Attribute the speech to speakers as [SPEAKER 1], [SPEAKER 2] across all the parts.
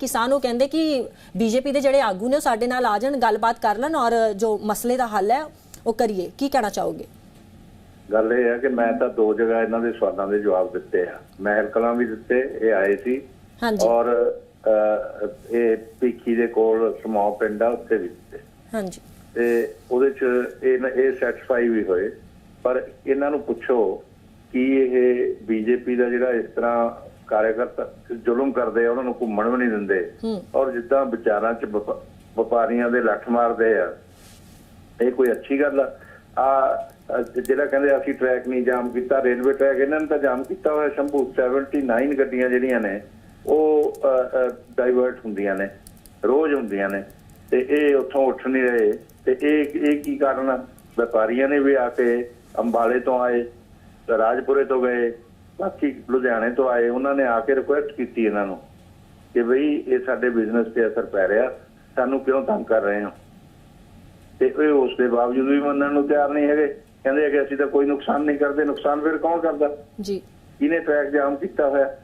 [SPEAKER 1] ਕਿਸਾਨ ਉਹ ਕਹਿੰਦੇ ਕਿ ਬੀਜੇਪੀ ਦੇ ਜਿਹੜੇ ਆਗੂ ਨੇ ਉਹ ਸਾਡੇ ਨਾਲ ਆ ਜਾਣ ਗੱਲਬਾਤ ਕਰ ਲੈਣ ਔਰ ਜੋ ਮਸਲੇ ਦਾ ਹੱਲ ਹੈ ਉਹ ਕਰੀਏ। ਕੀ ਕਹਿਣਾ ਚਾਹੋਗੇ?
[SPEAKER 2] ਗੱਲ ਇਹ ਹੈ ਕਿ ਮੈਂ ਤਾਂ ਦੋ ਜਗ੍ਹਾ ਇਹਨਾਂ ਦੇ ਸਵਾਲਾਂ ਦੇ ਜਵਾਬ ਦਿੱਤੇ ਆ। ਮਹਿਲ ਕਲਾਂ ਵੀ ਦਿੱਤੇ ਇਹ ਆਏ ਸੀ।
[SPEAKER 1] ਹਾਂਜੀ।
[SPEAKER 2] ਔਰ ਇਹ ਪੀਖੀ ਦੇ ਕੋਲ ਸਮੌ ਪਿੰਡ ਆ ਉੱਥੇ ਵੀ ਦਿੱਤੇ।
[SPEAKER 1] ਹਾਂਜੀ।
[SPEAKER 2] ਤੇ ਉਹਦੇ ਚ ਇਹ ਇਹ ਸੈਟੀਸਫਾਈ ਵੀ ਹੋਏ। ਪਰ ਇਹਨਾਂ ਨੂੰ ਪੁੱਛੋ ਕਿ ਇਹ ਬੀਜੇਪੀ ਦਾ ਜਿਹੜਾ ਇਸ ਤਰ੍ਹਾਂ ਕਾਰਜਕਰਤਾ ਜ਼ੁਲਮ ਕਰਦੇ ਆ ਉਹਨਾਂ ਨੂੰ ਘੁੰਮਣ ਵੀ ਨਹੀਂ ਦਿੰਦੇ। ਔਰ ਜਿੱਦਾਂ ਵਿਚਾਰਾਂ ਚ ਵਪ- ਵਪਾਰੀਆਂ ਦੇ ਲੱਠ ਮਾਰਦੇ ਆ ਇਹ ਕੋਈ ਅੱਛੀ ਗੱਲ ਆ। ਆ ਜਿਹੜਾ ਕਹਿੰਦੇ ਅਸੀਂ ਟਰੈਕ ਨਹੀਂ ਜਾਮ ਕੀਤਾ ਰੇਲਵੇ ਟਰੈਕ ਇਹਨਾਂ ਨੇ ਤਾਂ ਜਾਮ ਕੀਤਾ ਹੋਇਆ ਸ਼ੰਭੂ। 79 ਗੱਡੀਆਂ ਜਿਹੜੀਆਂ ਨੇ ਉਹ ਡਾਈਵਰਟ ਹੁੰਦੀਆਂ ਨੇ ਰੋਜ਼ ਹੁੰਦੀਆਂ ਨੇ। ਤੇ ਇਹ ਉੱਥੋਂ ਉੱਠ ਨਹੀਂ ਰਹੇ। ਤੇ ਇਹ ਇਹ ਕੀ ਕਾਰਨ ਵਪਾਰੀਆਂ ਨੇ ਵੀ ਆ ਕੇ ਅੰਬਾਲੇ ਤੋਂ ਆਏ ਰਾਜਪੁਰੇ ਤੋਂ ਗਏ ਬਾਕੀ ਲੁਧਿਆਣੇ ਤੋਂ ਆਏ ਉਹਨਾਂ ਨੇ ਆ ਕੇ ਰਿਕੁਐਸਟ ਕੀਤੀ ਇਹਨਾਂ ਨੂੰ ਕਿ ਬਈ ਇਹ ਸਾਡੇ ਬਿਜ਼ਨਸ ਤੇ ਅਸਰ ਪੈ ਰਿਹਾ ਸਾਨੂੰ ਕਿਉਂ ਤੰਗ ਕਰ ਰਹੇ ਹੋ? ਤੇ ਇਹ ਉਸ ਦੇ ਬਾਵਜੂਦ ਵੀ ਮੰਨਣ ਨੂੰ ਤਿਆਰ ਨਹੀਂ ਹੈਗੇ। ਕਹਿੰਦੇ ਕਿ ਅਸੀਂ ਤਾਂ ਕੋਈ ਨੁਕਸਾਨ ਨਹੀਂ ਕਰਦੇ ਨੁਕਸਾਨ ਫਿਰ ਕੌਣ ਕਰਦਾ?
[SPEAKER 1] ਜੀ।
[SPEAKER 2] ਕਿਹਨੇ ਟਰੈਕ ਜਾਮ ਕੀਤਾ ਹੋਇਆ?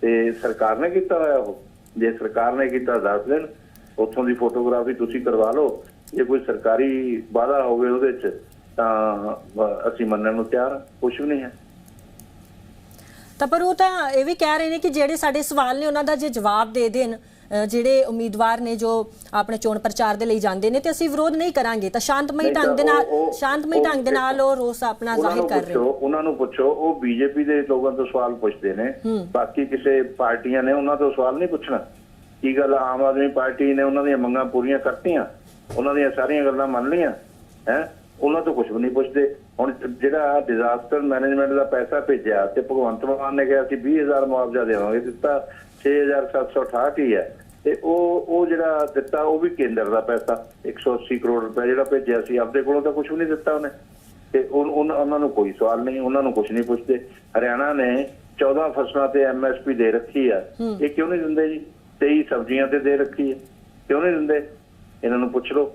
[SPEAKER 2] ਤੇ ਸਰਕਾਰ ਨੇ ਕੀਤਾ ਹੋਇਆ ਉਹ? ਜੇ ਸਰਕਾਰ ਨੇ ਕੀਤਾ ਦੱਸ ਦੇਣ। ਉੱਥੋਂ ਦੀ ਫੋਟੋਗ੍ਰਾਫੀ ਤੁਸੀਂ ਕਰਵਾ ਲਓ। ਜੇ ਕੋਈ ਸਰਕਾਰੀ ਵਾਅਦਾ ਹੋਵੇ ਉਹਦੇ 'ਚ ਤਾਂ ਅਸੀਂ ਮੰਨਣ ਨੂੰ ਤਿਆਰ ਕੁਝ ਵੀ ਨਹੀਂ ਹੈ।
[SPEAKER 1] ਤਾਂ ਪਰ ਉਹ ਤਾਂ ਇਹ ਵੀ ਕਹਿ ਰਹੇ ਨੇ ਕਿ ਜਿਹੜੇ ਸਾਡੇ ਸਵਾਲ ਨੇ ਉਹਨਾਂ ਦਾ ਜੇ ਜਵਾਬ ਦੇ ਦੇਣ ਜਿਹੜੇ ਉਮੀਦਵਾਰ ਨੇ ਜੋ ਆਪਣੇ ਚੋਣ ਪ੍ਰਚਾਰ ਦੇ ਲਈ ਜਾਂਦੇ ਨੇ ਤੇ ਅਸੀਂ ਵਿਰੋਧ ਨਹੀਂ ਕਰਾਂਗੇ। ਤਾਂ ਸ਼ਾਂਤਮਈ ਢੰਗ ਦੇ ਨਾਲ ਸ਼ਾਂਤਮਈ ਢੰਗ ਦੇ ਨਾਲ ਉਹ ਰੋਸ ਆਪਣਾ ਜ਼ਾਹਿਰ ਕਰ ਰਹੇ ਨੇ।
[SPEAKER 2] ਉਹਨਾਂ ਨੂੰ ਪੁੱਛੋ ਉਹ ਬੀਜੇਪੀ ਦੇ ਲੋਕਾਂ ਤੋਂ ਸਵਾਲ ਪੁੱਛਦੇ ਨੇ। ਬਾਕੀ ਕਿਸੇ ਪਾਰਟੀਆਂ ਨੇ ਉਹਨਾਂ ਤੋਂ ਸਵਾਲ ਨਹੀਂ ਪੁੱਛਣਾ। ਕੀ ਗੱਲ ਆਮ ਆਦਮੀ ਪਾਰਟੀ ਨੇ ਉਹਨਾਂ ਦੀਆਂ ਮੰਗਾਂ ਪੂਰੀਆਂ ਕਰਤੀਆਂ? ਉਹਨਾਂ ਦੀਆਂ ਸਾਰੀਆਂ ਗੱਲਾਂ ਮੰਨ ਲਈਆਂ ਹੈ? ਉਹਨਾਂ ਤੋਂ ਕੁਝ ਵੀ ਨਹੀਂ ਪੁੱਛਦੇ। ਹੁਣ ਜਿਹੜਾ ਡਿਜ਼ਾਸਟਰ ਮੈਨੇਜਮੈਂਟ ਦਾ ਪੈਸਾ ਭੇਜਿਆ ਤੇ ਭਗਵੰਤ ਮਾਨ ਨੇ ਕਿਹਾ ਸੀ 20000 ਮੁਆਵਜ਼ਾ ਦੇਵਾਂਗੇ ਦਿੱਤਾ 6768 ਹੀ ਹੈ। ਤੇ ਉਹ ਉਹ ਜਿਹੜਾ ਦਿੱਤਾ ਉਹ ਵੀ ਕੇਂਦਰ ਦਾ ਪੈਸਾ 180 ਕਰੋੜ ਰੁਪਏ ਜਿਹੜਾ ਭੇਜਿਆ ਸੀ ਆਪਦੇ ਕੋਲੋਂ ਤਾਂ ਕੁਝ ਵੀ ਨਹੀਂ ਦਿੱਤਾ ਉਹਨੇ। ਤੇ ਉਹਨਾਂ ਨੂੰ ਕੋਈ ਸਵਾਲ ਨਹੀਂ ਉਹਨਾਂ ਨੂੰ ਕੁਝ ਨਹੀਂ ਪੁੱਛਦੇ। ਹਰਿਆਣਾ ਨੇ 14 ਫਸਲਾਂ ਤੇ ਐਮਐਸਪੀ ਦੇ ਰੱਖੀ ਆ। ਇਹ ਕਿਉਂ ਨਹੀਂ ਦਿੰਦੇ ਜੀ? 23 ਸਬਜ਼ੀਆਂ ਤੇ ਦੇ ਰੱਖੀ ਹੈ ਕਿਉਂ ਨਹੀਂ ਦਿੰਦੇ? ਇਹਨਾਂ ਨੂੰ ਪੁੱਛ ਲਓ।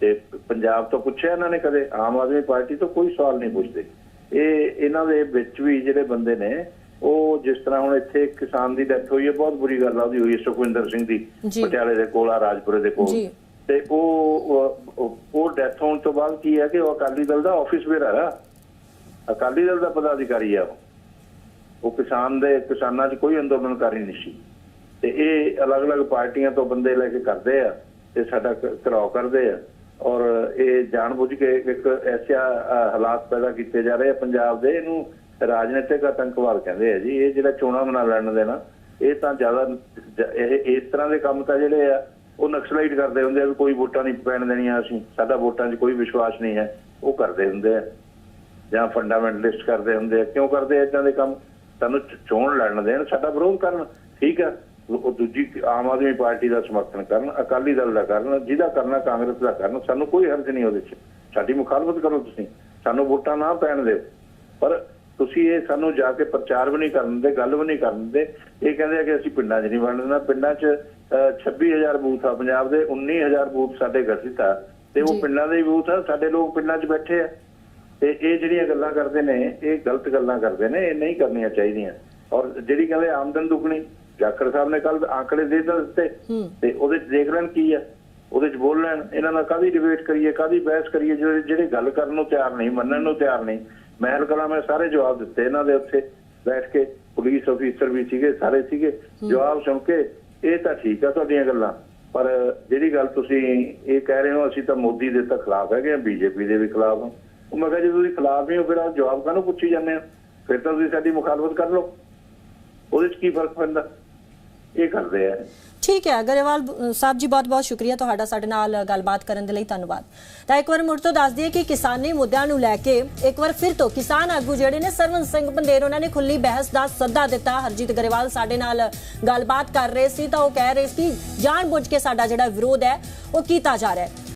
[SPEAKER 2] ਤੇ ਪੰਜਾਬ ਤੋਂ ਪੁੱਛਿਆ ਇਹਨਾਂ ਨੇ ਕਦੇ ਆਮ ਆਦਮੀ ਪਾਰਟੀ ਤੋਂ ਕੋਈ ਸਵਾਲ ਨਹੀਂ ਪੁੱਛਦੇ ਇਹ ਇਹਨਾਂ ਦੇ ਵਿੱਚ ਵੀ ਜਿਹੜੇ ਬੰਦੇ ਨੇ ਉਹ ਜਿਸ ਤਰ੍ਹਾਂ ਹੁਣ ਇੱਥੇ ਕਿਸਾਨ ਦੀ ਡੈਥ ਹੋਈ ਹੈ ਬਹੁਤ ਬੁਰੀ ਗੱਲ ਆ ਉਹਦੀ ਹੋਈ ਹੈ ਸੁਖਵਿੰਦਰ ਸਿੰਘ ਦੀ। ਪਟਿਆਲੇ ਦੇ ਕੋਲ ਆ ਰਾਜਪੁਰੇ ਦੇ ਕੋਲ। ਤੇ ਉਹ ਉਹ- ਡੈਥ ਹੋਣ ਤੋਂ ਬਾਅਦ ਕੀ ਹੈ ਕਿ ਉਹ ਅਕਾਲੀ ਦਲ ਦਾ ਆਫਿਸ ਬੇਅਰ ਆ ਅਕਾਲੀ ਦਲ ਦਾ ਪਦਾਧਿਕਾਰੀ ਆ ਉਹ। ਕਿਸਾਨ ਦੇ ਕਿਸਾਨਾਂ 'ਚ ਕੋਈ ਅੰਦੋਲਨਕਾਰੀ ਨਹੀਂ ਸੀ ਤੇ ਇਹ ਅਲੱਗ-ਅਲੱਗ ਪਾਰਟੀਆਂ ਤੋਂ ਬੰਦੇ ਲੈ ਕੇ ਕਰਦੇ ਆ ਤੇ ਸਾਡਾ ਘਰਾਓ ਕਰਦੇ ਆ ਔਰ ਇਹ ਜਾਣਬੁੱਝ ਕੇ ਇੱਕ ਐਸਿਆ ਹਾਲਾਤ ਪੈਦਾ ਕੀਤੇ ਜਾ ਰਹੇ ਆ ਪੰਜਾਬ ਦੇ। ਇਹਨੂੰ ਰਾਜਨੀਤਿਕ ਆਤੰਕਵਾਦ ਕਹਿੰਦੇ ਆ ਜੀ। ਇਹ ਜਿਹੜਾ ਚੋਣਾਂ ਮਨਾ ਲੜਨ ਦੇਣਾ ਇਹ ਤਾਂ ਜ਼ਿਆਦਾ ਇਹ, ਇਸ ਤਰ੍ਹਾਂ ਦੇ ਕੰਮ ਤਾਂ ਜਿਹੜੇ ਆ, ਉਹ ਨਕਸਲਾਈਟ ਕਰਦੇ ਹੁੰਦੇ ਆ ਵੀ ਕੋਈ ਵੋਟਾਂ ਨਹੀਂ ਪੈਣ ਦੇਣੀਆਂ ਅਸੀਂ। ਸਾਡਾ ਵੋਟਾਂ 'ਚ ਕੋਈ ਵਿਸ਼ਵਾਸ ਨਹੀਂ ਹੈ। ਉਹ ਕਰਦੇ ਹੁੰਦੇ ਆ। ਜਾਂ ਫੰਡਾਮੈਂਟਲਿਸਟ ਕਰਦੇ ਹੁੰਦੇ ਆ। ਕਿਉਂ ਕਰਦੇ ਆ ਇਦਾਂ ਦੇ ਕੰਮ? ਸਾਨੂੰ ਚੋਣ ਲੜਨ ਦੇਣ। ਸਾਡਾ ਵਿਰੋਧ ਕਰਨ। ਠੀਕ ਆ। ਉਹ ਦੂਜੀ ਆਮ ਆਦਮੀ ਪਾਰਟੀ ਦਾ ਸਮਰਥਨ ਕਰਨ ਅਕਾਲੀ ਦਲ ਦਾ ਕਰਨ ਜਿਹਦਾ ਕਰਨਾ ਕਾਂਗਰਸ ਦਾ ਕਰਨ ਸਾਨੂੰ ਕੋਈ ਹਰਜ ਨਹੀਂ ਉਹਦੇ 'ਚ। ਸਾਡੀ ਮੁਖਾਲਫਤ ਕਰੋ ਤੁਸੀਂ। ਸਾਨੂੰ ਵੋਟਾਂ ਨਾ ਪੈਣ ਦਿਓ। ਪਰ ਤੁਸੀਂ ਇਹ ਸਾਨੂੰ ਜਾ ਕੇ ਪ੍ਰਚਾਰ ਵੀ ਨਹੀਂ ਕਰਨ ਦੇ ਗੱਲ ਵੀ ਨਹੀਂ ਕਰਨ ਦੇ ਇਹ ਕਹਿੰਦੇ ਆ ਕਿ ਅਸੀਂ ਪਿੰਡਾਂ 'ਚ ਨਹੀਂ ਦੇਣਾ। ਪਿੰਡਾਂ 'ਚ ਅਹ, 26000 ਬੂਥ ਆ। ਪੰਜਾਬ ਦੇ 19000 ਬੂਥ ਸਾਡੇ ਗਠਿਤ ਆ। ਤੇ ਉਹ। ਪਿੰਡਾਂ ਦੇ ਹੀ ਬੂਥ ਆ। ਸਾਡੇ ਲੋਕ ਪਿੰਡਾਂ 'ਚ ਬੈਠੇ ਆ। ਤੇ ਇਹ ਜਿਹੜੀਆਂ ਗੱਲਾਂ ਕਰਦੇ ਨੇ ਇਹ ਗਲਤ ਗੱਲਾਂ ਕਰਦੇ ਨੇ। ਇਹ ਨਹੀਂ ਕਰਨੀਆਂ ਚਾਹੀਦੀਆਂ। ਔਰ ਜਿਹੜੀ ਕਹਿੰਦੇ ਆਮਦਨ ਦੁੱਗਣੀ ਜਾਖੜ ਸਾਹਿਬ ਨੇ ਕੱਲ ਆંકੜੇ ਦੇ ਦਿੱਤੇ ਤੇ ਉਹਦੇ 'ਚ ਦੇਖ ਲੈਣ ਕੀ ਆ ਉਹਦੇ 'ਚ ਬੋਲ ਲੈਣ ਇਹਨਾਂ ਨਾਲ ਕਾਦੀ ਡਿਬੇਟ ਕਰੀਏ ਕਾਦੀ ਬਹਿਸ ਕਰੀਏ ਜਿਹੜੇ ਜਿਹੜੇ ਗੱਲ ਕਰਨ ਨੂੰ ਤਿਆਰ ਨਹੀਂ ਮੰਨਣ ਨੂੰ ਤਿਆਰ ਨਹੀਂ। ਮਹਿਲ ਕਲਾਂ ਮੈਂ ਸਾਰੇ ਜਵਾਬ ਦਿੱਤੇ ਇਹਨਾਂ ਦੇ ਉੱਥੇ ਬੈਠ ਕੇ ਪੁਲਿਸ ਅਫੀਸਰ ਵੀ ਸੀਗੇ ਸਾਰੇ ਸੀਗੇ। ਜਵਾਬ ਸੁਣ ਕੇ ਇਹ ਤਾਂ ਠੀਕ ਆ ਤੁਹਾਡੀਆਂ ਗੱਲਾਂ ਪਰ ਜਿਹੜੀ ਗੱਲ ਤੁਸੀਂ ਇਹ ਕਹਿ ਰਹੇ ਹੋ ਅਸੀਂ ਤਾਂ ਮੋਦੀ ਦੇ ਤਾਂ ਖਿਲਾਫ ਹੈਗੇ ਆ ਬੀਜੇਪੀ ਦੇ ਵੀ ਖਿਲਾਫ ਹਾਂ। ਉਹ ਮੈਂ ਕਿਹਾ ਜੇ ਤੁਸੀਂ ਖਿਲਾਫ ਹੀ ਹੋ ਫਿਰ ਜਵਾਬ ਕਾਹਨੂੰ ਪੁੱਛੀ ਜਾਂਦੇ ਹੋ? ਫਿਰ ਤਾਂ ਤੁਸੀਂ ਸਾਡੀ ਮੁਖਾਲਫਤ ਕਰ ਲਓ। ਉਹਦੇ 'ਚ ਕੀ ਫ਼ਰਕ ਪੈਂਦਾ? ਇਹ ਕਰਦੇ ਆ।
[SPEAKER 1] ਠੀਕ ਹੈ ਗਰੇਵਾਲ ਸਾਹਿਬ ਜੀ ਬਹੁਤ-ਬਹੁਤ ਸ਼ੁਕਰੀਆ ਤੁਹਾਡਾ ਸਾਡੇ ਨਾਲ ਗੱਲਬਾਤ ਕਰਨ ਦੇ ਲਈ, ਧੰਨਵਾਦ। ਤਾਂ ਇੱਕ ਵਾਰ ਮੁੜ ਤੋਂ ਦੱਸ ਦਈਏ ਕਿ ਕਿਸਾਨੀ ਮੁੱਦਿਆਂ ਨੂੰ ਲੈ ਕੇ ਇੱਕ ਵਾਰ ਫਿਰ ਤੋਂ ਕਿਸਾਨ ਆਗੂ ਜਿਹੜੇ ਨੇ ਸਰਵਨ ਸਿੰਘ ਬੰਦੇਰ, ਉਹਨਾਂ ਨੇ ਖੁੱਲੀ ਬਹਿਸ ਦਾ ਸੱਦਾ ਦਿੱਤਾ। ਹਰਜੀਤ ਗਰੇਵਾਲ ਸਾਡੇ ਨਾਲ ਗੱਲਬਾਤ ਕਰ ਰਹੇ ਸੀ ਤਾਂ ਉਹ ਕਹਿ ਰਹੇ ਸੀ ਕਿ ਜਾਣਬੁੱਝ ਕੇ ਸਾਡਾ ਜਿਹੜਾ ਵਿਰੋਧ ਹੈ, ਉਹ ਕੀਤਾ ਜਾ ਰਿਹਾ ਹੈ।